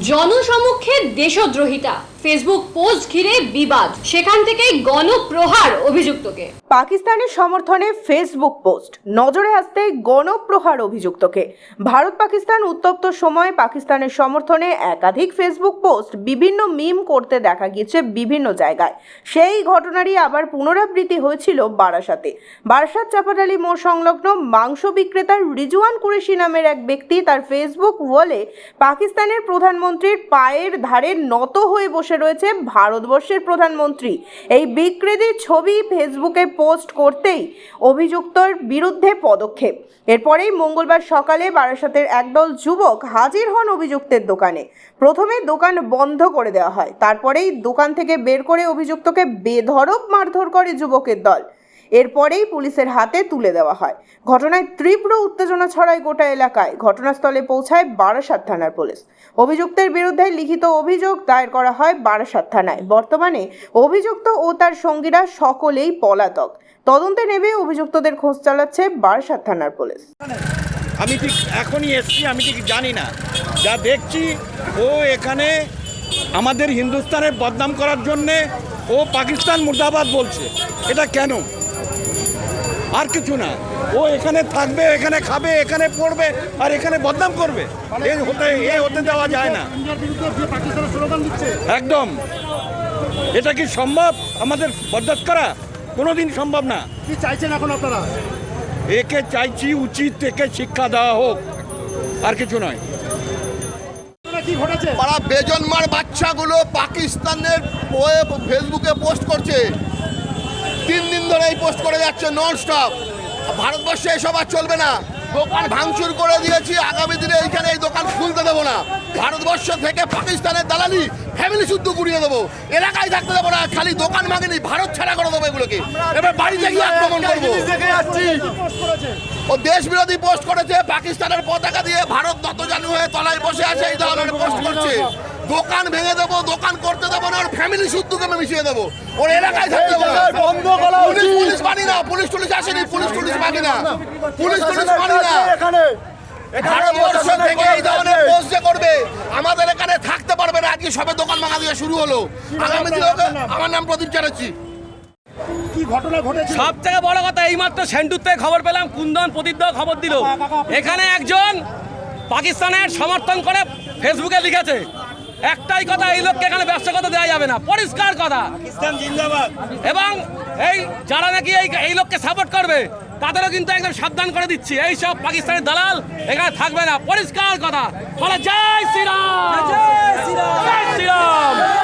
জনসমক্ষে দেশদ্রোহিতা। Facebook post ঘিরে বিবাদ। সেখান থেকে গণপ্রহার অভিযুক্তকে। পাকিস্তানের সমর্থনে ফেসবুক পোস্ট নজরে আসতে গণপ্রহার অভিযুক্তকে। ভারত পাকিস্তান উত্তপ্ত সময়ে পাকিস্তানের সমর্থনে একাধিক ফেসবুক পোস্ট বিভিন্ন মিম করতে দেখা গিয়েছে বিভিন্ন জায়গায়। সেই ঘটনারই আবার পুনরাবৃত্তি হয়েছিল বারাসাতে। বারাসাত চাপাডালি মোড় সংলগ্ন মাংস বিক্রেতার রিজওয়ান কুরেশি নামের এক ব্যক্তি তার ফেসবুক ওয়ালে পাকিস্তানের প্রধানমন্ত্রীর পায়ের ধারে নত হয়ে বসে রয়েছে ভারতবর্ষের প্রধানমন্ত্রী। এই বিকৃতির ছবি ফেসবুকে পোস্ট করতেই অভিযুক্তর বিরুদ্ধে পদক্ষেপ। এরপরেই মঙ্গলবার সকালে বারাসাতের একদল যুবক হাজির হন অভিযুক্তের দোকানে। প্রথমে দোকান বন্ধ করে দেওয়া হয়। তারপরেই দোকান থেকে বের করে অভিযুক্তকে বেধরক মারধর করে যুবকের দল। এরপরেই পুলিশের হাতে তুলে দেওয়া হয়। ঘটনায় তীব্র উত্তেজনা ছড়ায় গোটা এলাকায়। ঘটনাস্থলে পৌঁছায় বারাসাত থানার পুলিশ। অভিযুক্তের বিরুদ্ধে লিখিত অভিযোগ দায়ের করা হয় বারাসাত থানায়। বর্তমানে অভিযুক্ত ও তার সঙ্গীরা সকলেই পলাতক। তদন্তে নেমে অভিযুক্তদের খোঁজ চালাচ্ছে বারাসাত থানার পুলিশ। আমি ঠিক এখনই এসছি, আমি ঠিক জানি না। যা দেখছি, ও এখানে আমাদের হিন্দুস্তানের বদনাম করার জন্যে ও পাকিস্তান মুর্দাবাদ বলছে। এটা কেন? আর কিছু না। ও এখানে থাকবে এখানে খাবে এখানে পড়বে আর এখানে বদনাম করবে। এ হতে এ হতে দেওয়া যায় না। একদম। এটা কি সম্ভব? আমাদের বরদাস্ত করা কোনোদিন সম্ভব না। কি চাইছেন এখন আপনারা? একে চাইছি উচিত একে শিক্ষা দেওয়া হোক। আর কিছু নয়। কি ঘটেছে? পাড়া বেজন্মার বাচ্চাগুলো পাকিস্তানের ওয়ে- ফেসবুকে পোস্ট করছে। তিন দিন ধরে এই পোস্ট করে যাচ্ছে নন স্টপ ভারতবর্ষে এসব আর চলবে না। দোকান ভাঙচুর করে দিয়েছি আগামী দিনে এইখানে এই দোকান খুলতে দেবো না। ভারতবর্ষ থেকে পাকিস্তানের দালালি ফ্যামিলি শুদ্ধ গুড়িয়ে দেবো। এলাকায় থাকতে দেবো না খালি দোকান ভাঙেনি ভারত ছাড়া করে দেবো এগুলোকে। এবার বাড়িতে গিয়ে আক্রমণ করব। ও দেশ বিরোধী পোস্ট করেছে পাকিস্তানের পতাকা দিয়ে ভারত হয়ে তলায় বসে আছে এই ধরনের পোস্ট করছে। দোকান ভেঙে দেবো দোকান করতে দেবো না ওর ফ্যামিলি শুদ্ধকে আমি মিশিয়ে দেবো। ওর এলাকায় থাকতে দেবো বন্ধ করা পুলিশ পুলিশ মানি না পুলিশ টুলিশ আসেনি পুলিশ টুলিশ মানি না। পুলিশ টুলিশ মানি না। এখানে। ভারতবর্ষ থেকে এই ধরনের পোস্ট যে করবে আমাদের এখানে থাকতে পারবে না আজকে সবে দোকান ভাঙা দিয়ে শুরু হলো। আগামী দিনে আমার নাম প্রদীপ চ্যাটার্জি। কি ঘটনা ঘটেছে সব থেকে বড় কথা এইমাত্র সেন্টুর থেকে খবর পেলাম কুন্দন প্রদীপ্ত খবর দিল। এখানে একজন পাকিস্তানের সমর্থন করে ফেসবুকে লিখেছে একটাই কথা এই লোককে এখানে ব্যবসা করতে দেওয়া যাবে না পরিষ্কার কথা। এবং এই যারা নাকি এই এই লোককে সাপোর্ট করবে তাদেরও কিন্তু একদম সাবধান করে দিচ্ছি। এই সব পাকিস্তানের দালাল এখানে থাকবে না পরিষ্কার কথা। বলে জয় শ্রীরাম! জয় শ্রীরাম। জয় শ্রীরাম!